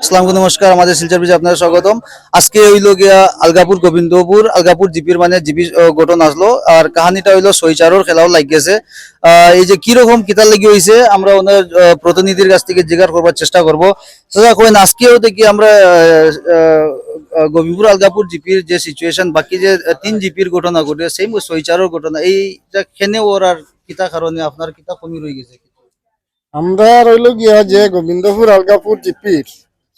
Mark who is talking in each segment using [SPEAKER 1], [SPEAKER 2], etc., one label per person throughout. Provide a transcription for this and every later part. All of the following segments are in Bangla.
[SPEAKER 1] আসসালামু নমস্কার। আমাদের শিলচর বিজে আপনাদের স্বাগতম। আজকে হইল গিয়া আলগাপুর গোবিন্দপুর আলগাপুর জিপির মানে জিপি গঠন আসলো। আর কাহানিটা হইল সইচারর খেলাও লাগিয়েছে। আহ, এই যে কীরকম কিতার লাগি হয়েছে আমরা ওনার প্রতিনিধির কাছ থেকে জিজ্ঞাসা করবার চেষ্টা করব। দাদা কইন আজকেও দেখি আমরা গোবিন্দপুর আলগাপুর জিপির যে সিচুয়েশন বাকি যে তিন জিপির ঘটনা ঘটে সেই সইচারর ঘটনা এইটা খেনে ওর আর কিতা কারণে আপনার কিতা কমি রয়ে গেছে?
[SPEAKER 2] আমরা রইল গিয়া যে গোবিন্দপুর আলগাপুর জিপির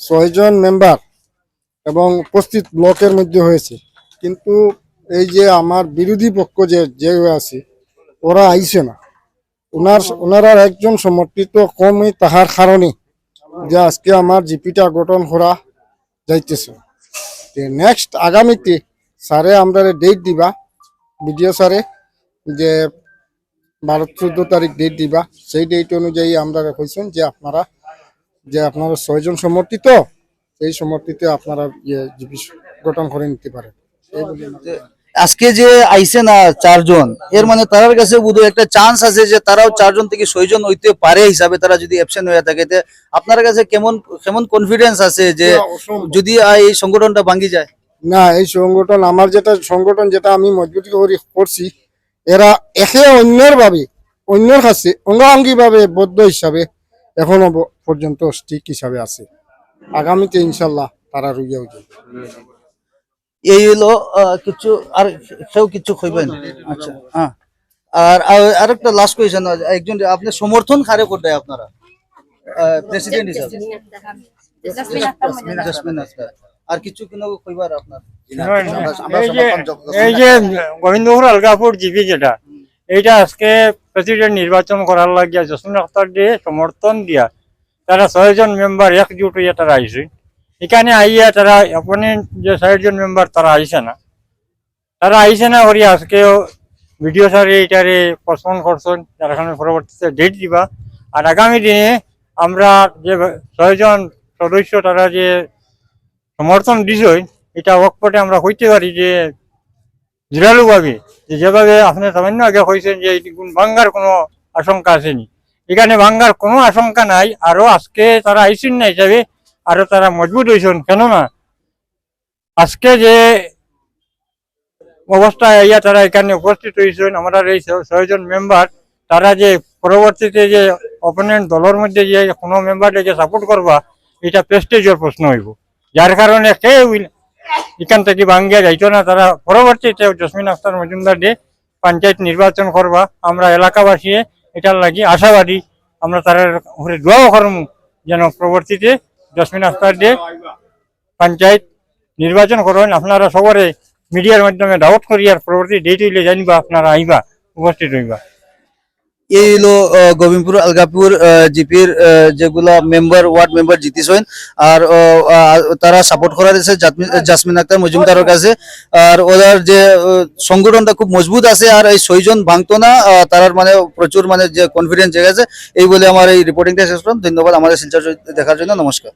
[SPEAKER 2] ছয়জন মেম্বার এবং উপস্থিত ব্লকের মধ্যে হয়েছে। কিন্তু এই যে আমার বিরোধী পক্ষ যে যে আছে, ওরা আইছে না। ওনার ওনারা একজন সমর্থিত কমই তাহার কারণে যে আজকে আমার জিপিটা গঠন করা যাইতেছে। নেক্সট আগামীতে স্যারে আমরা ডেট দিবা, বিডিও স্যারে যে বারো চোদ্দ তারিখ ডেট দিবা সেই ডেট অনুযায়ী আমরা কইছেন যে আপনারা যে আপনারা ছয়জন সমর্থিত সেই সমর্থিত আপনারা ইয়ে গঠন করে নিতে পারেন।
[SPEAKER 1] আজকে যে আইসে না চারজন এর মানে তার কাছে বোধহয় একটা চান্স আছে যে তারাও চারজন থেকে ছয়জন হইতে পারে হিসাবে তারা যদি অ্যাবসেন্ট হয়ে থাকে। আপনার কাছে কেমন কেমন কনফিডেন্স আছে যে যদি এই সংগঠনটা ভাঙ্গি যায়?
[SPEAKER 2] না এই সংগঠন আমার যেটা সংগঠন যেটা আমি মজবুত করে করছি এরা একে অন্যের ভাবে অন্যের কাছে অঙ্গাঙ্গি ভাবে বদ্ধ হিসাবে এখনও পর্যন্ত স্টিক হিসাবে আছে। আগামীতে ইনশাল্লাহ তারা রুইয়া যাবে
[SPEAKER 1] এই হলো আহ, কিছু আর কেউ কিছু কইবেন? আচ্ছা হ্যাঁ। আর আর- আরেকটা লাস্ট কোয়েশন একজন আপনি সমর্থন খারে করতে আপনারা? প্রেসিডেন্ট হিসাবে। জাসমিন আক্তার আর কিছু কোনো কইবার আপনার?
[SPEAKER 3] এই যে এই যে গোবিন্দপুর আলগাপুর জিপি যেটা এইটা আজকে প্রেসিডেন্ট নির্বাচন করার লাগিয়া জসমিন আখতার দিয়ে সমর্থন দিয়া তারা ছয়জন মেম্বার একজুট হইয়া তারা আইছে। এখানে আইয়া তারা অপোনেন্ট যে ছয়জন মেম্বার তারা আইসে না। তারা আইছে না করি আজকেও ভিডিও সারে এইটারে পোস্টপোন করছেন কারণে পরবর্তীতে ডেট দিবা। আর আগামী দিনে আমরা যে ছয়জন সদস্য তারা যে সমর্থন দিছই, এটা ওয়াকপটে আমরা কইতে পারি যে জোরালো ভাবে যে যেভাবে আপনি সামান্য আগে কইছেন যে ভাঙ্গার কোনো আশঙ্কা আসেনি। এখানে ভাঙ্গার কোনো আশঙ্কা নাই, আরও আজকে তারা আইসিন না হিসাবে, আরও তারা মজবুত হয়েছেন কেননা আজকে যে অবস্থায় ইয়া তারা এখানে উপস্থিত হয়েছেন আমরা এই ছয়জন মেম্বার, তারা যে পরবর্তীতে যে অপোনেন্ট দলের মধ্যে যে কোনো মেম্বারকে যে সাপোর্ট করবা, এটা প্রেস্টেজের প্রশ্ন হইব। যার কারণে কেউ এখান থেকে ভাঙ্গিয়া যাইতো না। তারা পরবর্তীতে জসমিন আখতার মজুমদার দিয়ে পঞ্চায়েত নির্বাচন করবা, আমরা এলাকাবাসী এটার লাগি আশাবাদী আমরা তার উপরে দোয়াও করমু যেন পরবর্তীতে জসমিন আখতার দিয়ে পঞ্চায়েত নির্বাচন করেন। আপনারা সবরে মিডিয়ার মাধ্যমে ডাউট করি আর পরবর্তী ডেট হইলে জানিবা, আপনারা আইবা, উপস্থিত হইবা।
[SPEAKER 1] এই হলো গোবিন্দপুর আলগাপুর জিপির যেগুলা মেম্বার ওয়ার্ড মেম্বার জিতিছেন আর আহ, আহ, তারা সাপোর্ট করা দিয়েছে জাসমিন আক্তার মজুমদারের কাছে। আর ওদের যে সংগঠনটা খুব মজবুত আছে আর এই ছয়জন ভাঙতো না তারার মানে প্রচুর মানে যে কনফিডেন্স জেগেছে এই বলে আমার এই রিপোর্টিংটা শেষ করলাম। ধন্যবাদ আমাদের শিলচর দেখার জন্য নমস্কার।